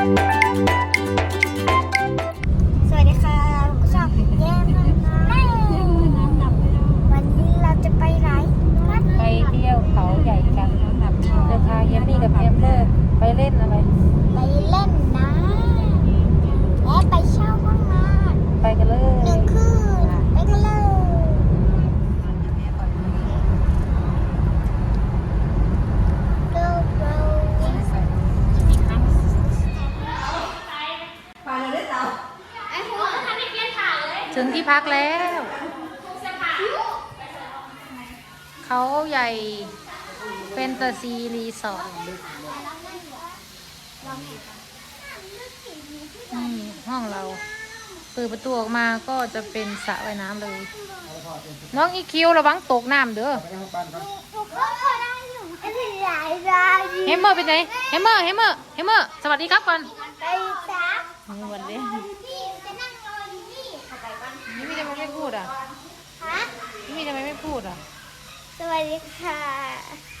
สวัสดีค่ะผมชอบแย่มากวันนี้เราจะไปไหนวัดไปเที่ยวเขาใหญ่กันเดินพาเยมมี่กับเยมเลอร์ไปเล่นอะไร ไปเล่นน้ำและไปเช่าห้องนอนไปกันเลหนึ่ย งคืนไปกันเลยเร็วเร็ว ถึงที่ พักแล้ว เขาใหญ่เฟนตาซีรีสอร์ทนี่ห้องเราเปิดประตูออกมาก็จะเป็นสระว่ายน้ำเลย น้องอีคิวระวังตกน้ำเด้อถูกต้องพอได้อยู่ไม่เป็นไรได้เฮมเมอร์เป็นไงเฮมเมอร์เฮมเมอร์เฮมเมอร์สวัสดีครับก่อนไปจ้าสวัสดี พี่จะนั่งรออยู่นี่ นี่มีทำไมไม่พู ดอะฮะนี่มีทำไมไม่พูดอะ สวัสดีค่ะ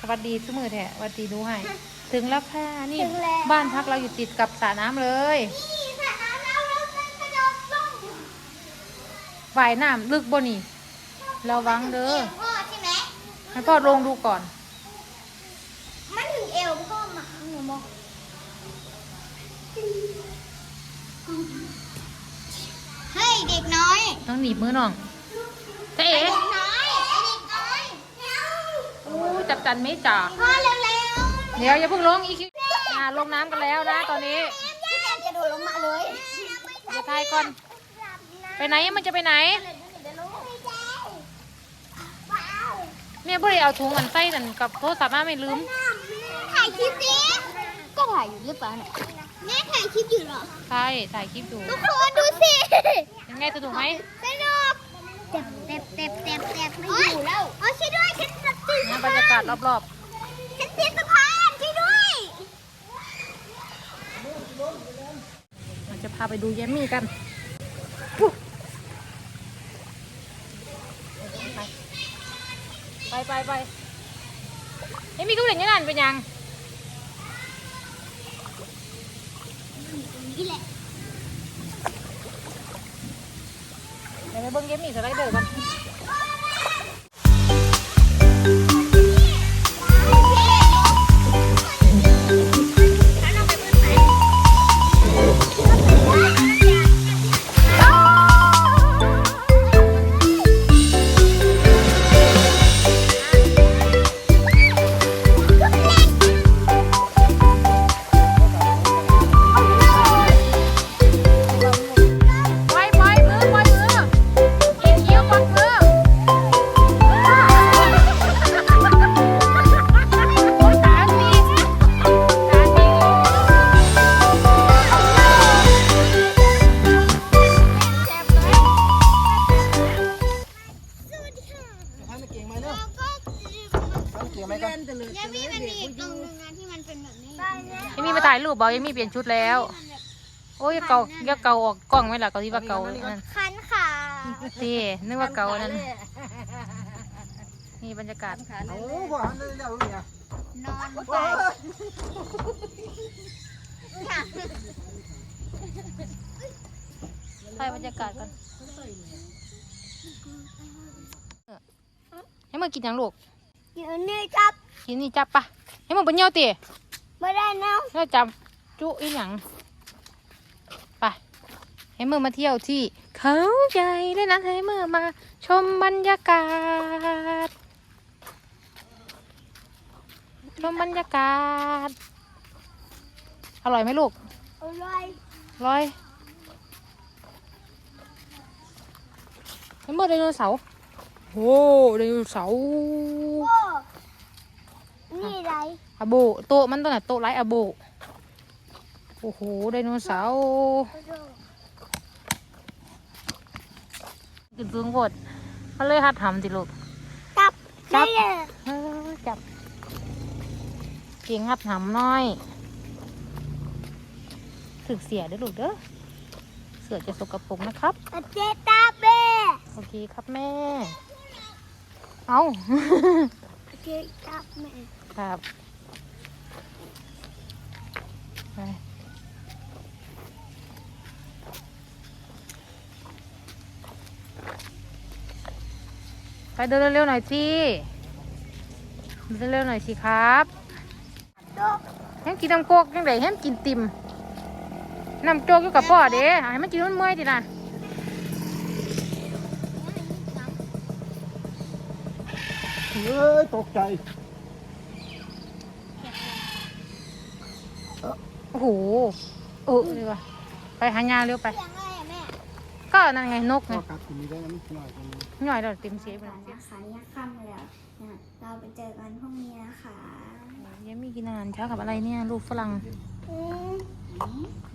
สวัสดีทุกมือแท้สวัสดีดูให้ ถึงแล้วค่ะ นี่ถึงแล้ว บ้านพักเราอยู่ติดกับสระน้ำเลย นี่สระน้ำเราเราจะกระโดดลงฝ่ายน้ำลึกบ่นี่ ระวังเด้อเอวพ่อใช่ไหมให้พ่อลงดูก่อน มันถึงเอวพ่อมาหนูมอง เฮ้ยเด็กน้อยต้องหนีบมือน้องเจ๊เด็เอ๋กน้อยไอ้เด็กน้อยอู้จับจันไม่จ่าพ่อเร็วเดี๋ยวอย่าเพิ่งลงอีกคิวอ่าลงน้ำกันแล้วนะตอนนี้ๆพี่แอนกระโดดลงมาเลยจะทายก่อนไปไหนมันจะไปไหนว้าวแม่บ่ได้เอาถุงอันใส่นั่นกับโทรศัพท์มาไม่ลืมถ่ายคลิปดิก็ถ่ายอยู่หรือเปล่าเนี่ย แม่ถ่ายคลิปอยู่เหรอ ใช่ถ่ายคลิปอยู่ทุกคนดูสิยังไงสนุกไหมสนุกเต็บเต็บเต็บเต็บเต็บไม่อยู่แล้วโอ้ช่วยด้วยฉันจะติดนะบรรยากาศรอบฉันติดสะพานช่วยด้วยๆเราจะพาไปดูเยมมี่กันไปไปไปเยมมี่ก็เล่นอยังนั่นเป็นยัง นี่แหละ เดี๋ยวไปเบิ้งเกมมี่สไลเดอร์กัน มก่งไหมกันยังมีมันมีอีกตรงนึงนะที่มันเป็นแบบนี้ยังมีมาถ่ายรูปบอกยังมีเปลี่ยนชุดแล้ว โอ้ยอย่าเกาอย่าเกาออกกล้องไหมล่ะเกาที่ว่าเกานั่นคันขาตีนึกว่าเกานั่นนี่บรรยากาศโอ้บ่หันได้แล้วเนี่ยนอนไปถ่ายบรรยากาศกันให้มึงกินยังลูก อยู่นี่ครับกินนี่จับปะให้มึงเป็นเหี่ยวตีไม่ได้แนวแล้วจับจุอีหยังไปให้มึงมาเที่ยวที่ เขาใหญ่เลยนะให้มึงมาชมบรรยากาศ ชมบรรยากาศ อร่อยไหมลูกอะไรอร่อยให้มึงไดโนเสาร์โอ้ไดโนเสาร์โอ้ นี่อะไรอะโบโตะมันตัวไหนะโตะไรอะโบโอ้โหไดโนเสาร์กินเฟืองโพดเขาเลยหัดทำสิลูก จับจับได้เลยเออจับเก่งหัดทำน้อยถึกเสียเด้อลูกเด้อเสือจะสกปรกนะครับเจตาเบ้โอเคครับแม่ เอาเจตาแม่ ครับไปไปเดินเร็วๆหน่อยสิเดินเร็วๆหน่อยสิครับแฮมกินน้ำโกกยังไงแฮมกินติ่มน้ำโจกอยู่กับพ่อเด้ให้มันกินมันเมื่อยดินะเฮ้ยตกใจ โอ้โหเออเลยวะไปหายาเร็วไป เสียงอะไรอะแม่ก็นั่นไงนกไงก็กัดกินได้นิดหน่อยตรงนี้ หน่อยเราเต็มเสียไปแล้วแล้วนะคะเนี่ยค่ำแล้วเนี่ยเราไปเจอกันพรุ่งนี้นะคะยังมีกินอาหารเช้ากับอะไรเนี่ยลูกฝรั่งอืม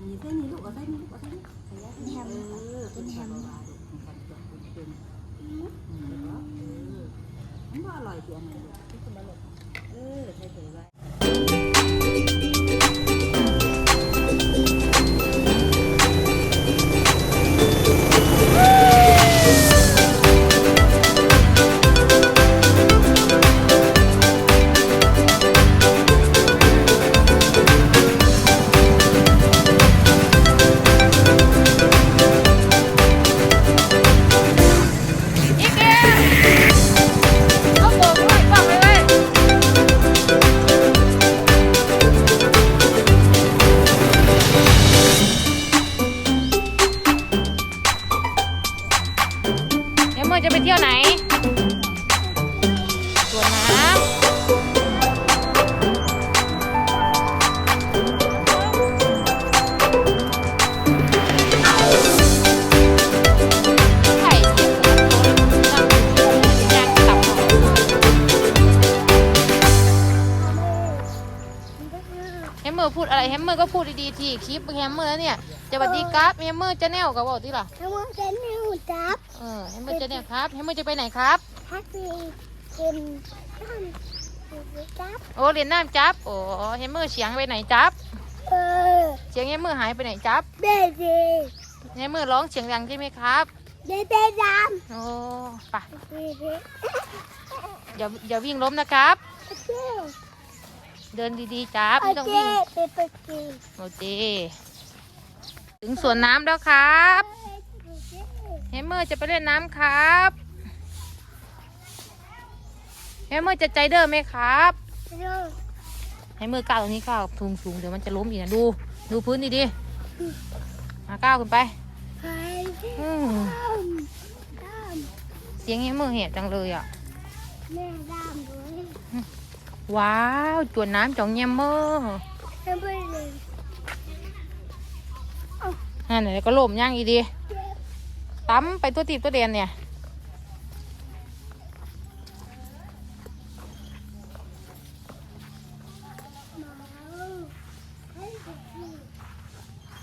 มีเส้นนี้ลูกเอาเส้นนี้ลูกเอาเส้นนี้ใส่ยาเป็นแฮมเป็นแฮมมันก็อร่อยเดียวมันเออใส่ถุงไมเมอร์พูดอะไรแฮมเมอร์ก็พูดดีๆทีคลิปแฮมเมอร์แล้วเนี่ยสวัสดีครับแฮมเมอร์จะแนวกับบอกที่ล่ะแล้วมันจะนิ้วจับเออแฮมเมอร์จะแนวครับแฮมเมอร์จะไปไหนครับแฮปปี้กินน้ำจับโอ้เรียนน้ำจับโอ้แฮมเมอร์เสียงไปไหนจับเออเสียงแฮมเมอร์หายไปไหนจับเบบีแฮมเมอร์ร้องเสียงดังใช่ไหมครับเบบีดโอ้ไปำเบบีอย่าอย่าวิ่งล้มนะครับโอ เคเดินดีๆจับโอไม่ต้องเควิ่งเบบีโอเคถึงสวนน้ำแล้วครับแฮมเมอร์จะไปเล่นน้ำครับแฮมเมอร์จะใจเด้อไหมครับให้มือก้าวตรงนี้ก้าวสูงสูงๆเดี๋ยวมันจะล้มอีกนะดู ดูพื้นดีๆมาก้าวขึ้นไปไปอืมดำเสียงให้มือเห็บจังเลยอะแม่ดำด้ วยว้าวจวนน้ำจองเยี่ยมเมอร์เบบีเลยนั่นไหนก็ล้มย่างอีดีตั้มไปตัวตีบตัวเดียนเนี่ย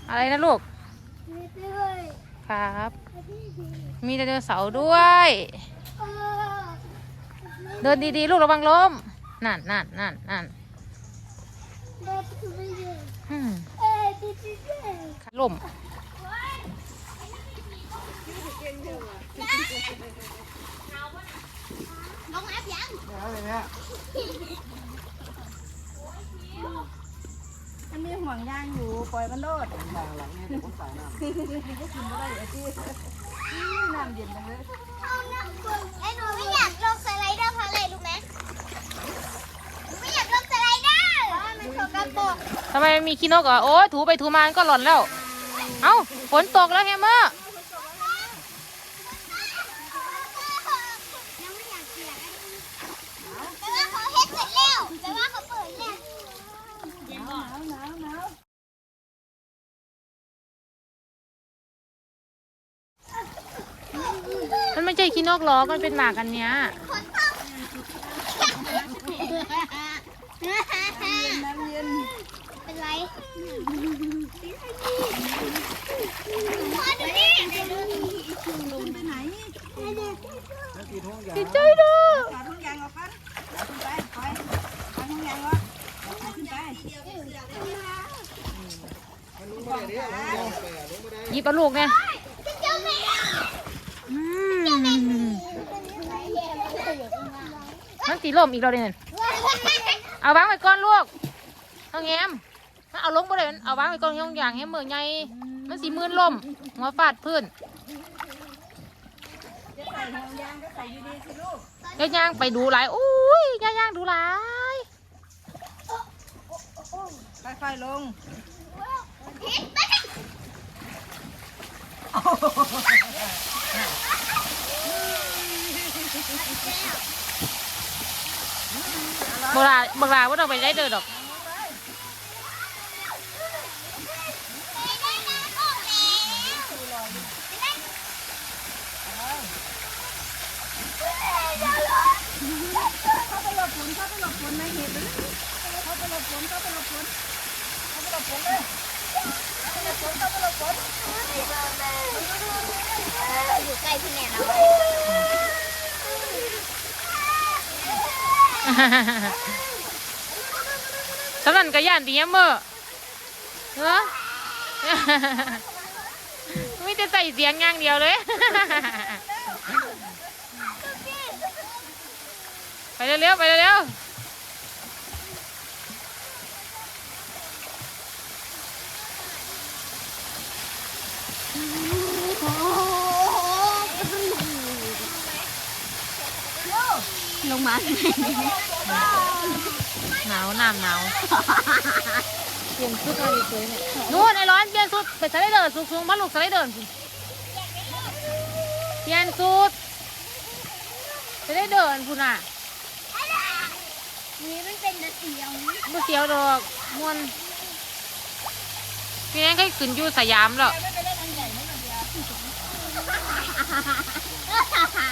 อะไรนะลูกไม่ด้วยครับไม่ดีมีไดโนเสาร์ด้วยเออเดินดีๆ ลูกระวังล้ม นั่นนั่นนั่นนั่นเบบีเลยอืมเอ้ยดีดีเลยล้มลงแอปยังอะไรเนี่ยมันมีห่วงยางอยู่ปล่อยมันโดดหลังหลังเนี่ยผมใส่น้ำน้ำเย็นเลยไอ้หนูไม่อยากลงสไลเดอร์เพราะอะไรรู้ไหมไม่อยากลงสไลเดอร์ เพราะว่ามันสกปรกทำไมมีขี้นกอะโอ้ยถูไปถูมาก็หล่นแล้ว เอ้าฝนตกแล้วแฮมเมอร์ยังไม่อยากเปียกแต่ว่าเขาเฮ็ดเสร็จแล้วแต่ว่าเขาเปิดแล้ว มันไม่ใช่ขี้นกหรอกมันเป็นหมากอันเนี้ยน้ำเย็น เป็นไรพ่อดูนี่ลุงไปไหนแล้วกี่ทุ่งยาดีใจด้วยถอดทุกยางออกกันเอาขึ้นไปปล่อยถอดทุกยางออกเอาขึ้นไปมันลุกมาได้ดิลุกมาได้ลุกมาได้หยิบเอาลูกเนี่ยเจ้าแม่อืมมันสีล่มอีกแล้วเนี่ย เอาวางไว้ก่อนลูกน้องแงมมันเอาลงไปเลยเอาวางไว้ก่อนย่างอย่างให้มือใหญ่มันสีมืนล่มหัวฟาดพื้นจะใส่ห่วงยางก็ใส่อยู่ดีสิลูกย่าย่างไปดูหลายอุ้ยย่าย่างดูหลายค่อยๆลง พิษไม่ได้ บักลาบักลาว่าต้องไปได้เดอกไม่ได้นะอกแล้วไม่ได้เขาไปหลบฝนเขาไปหลบฝนในเห็ดเลยเขาไปหลบฝนเขาไปหลบฝนเขาไปหลบฝนเลยเขาไปหลบฝนเขาไปหลบฝนอยู่ใกล้พี่แนนแล้ว สำนันกระยานดีเยเมื่อเออไม่จะใส่เสียงอย่างเดียวเลย ไปเร็วๆไปเร็วๆาๆหนาวน้ำหนาวเปลี่ยนชุดมาดีสวยเนี่ยนู่นไอ้ร้อนเปลี่ยนชุดไปสไลเดอร์สูงๆพัดลูกสไลเดอร์สิเปลี่ยนชุดสไลเดอร์คุณอะนี่มันเป็นตะเสียวบ่เสียวดอกมวนพี่แนนเคยขึ้นอยู่สยามแล้ว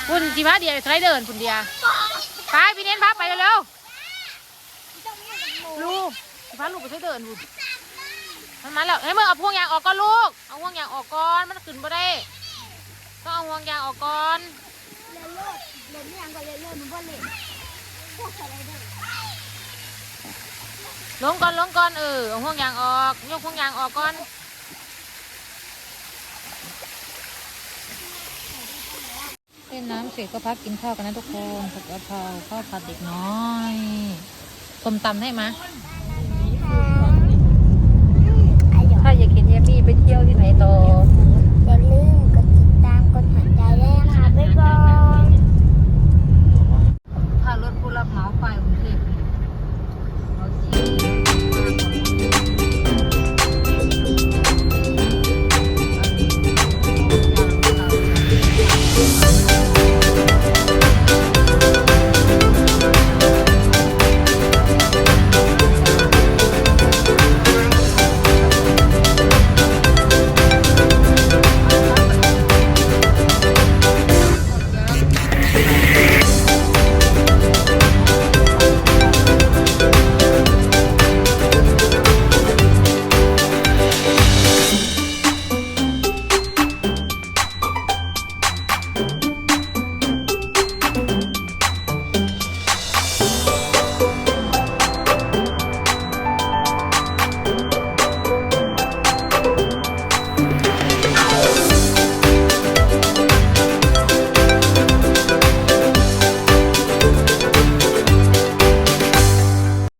คุณจีพาเดียวไปสไลเดอร์คุณเดีย ไปพี่เน้นพาไปเร็วๆลูกสิพาลูกไปสไลเดอร์ลูกมันมาแล้วให้มึงเอาพวงยางออกก่อนลูก เอาพวงยางออกก่อนมันขึ้นบ่ได้ต้องเอาพวงยางออกก่อนเล่นโลดเล่นไม่ยังก็เล่นโลดมันบ่เล่นพวกอะไรได้ลงก่อนลงก่อนเออเอาพวงยางออกยกพวงยางออกก่อน เล่นน้ำเสร็จก็พักกินข้าวกันนะทุกคนผัดกะเพราข้าวผัดเด็กน้อยส้มตำได้ไหมถ้าอยากกินแยมมี่ไปเที่ยวที่ไหนต่อ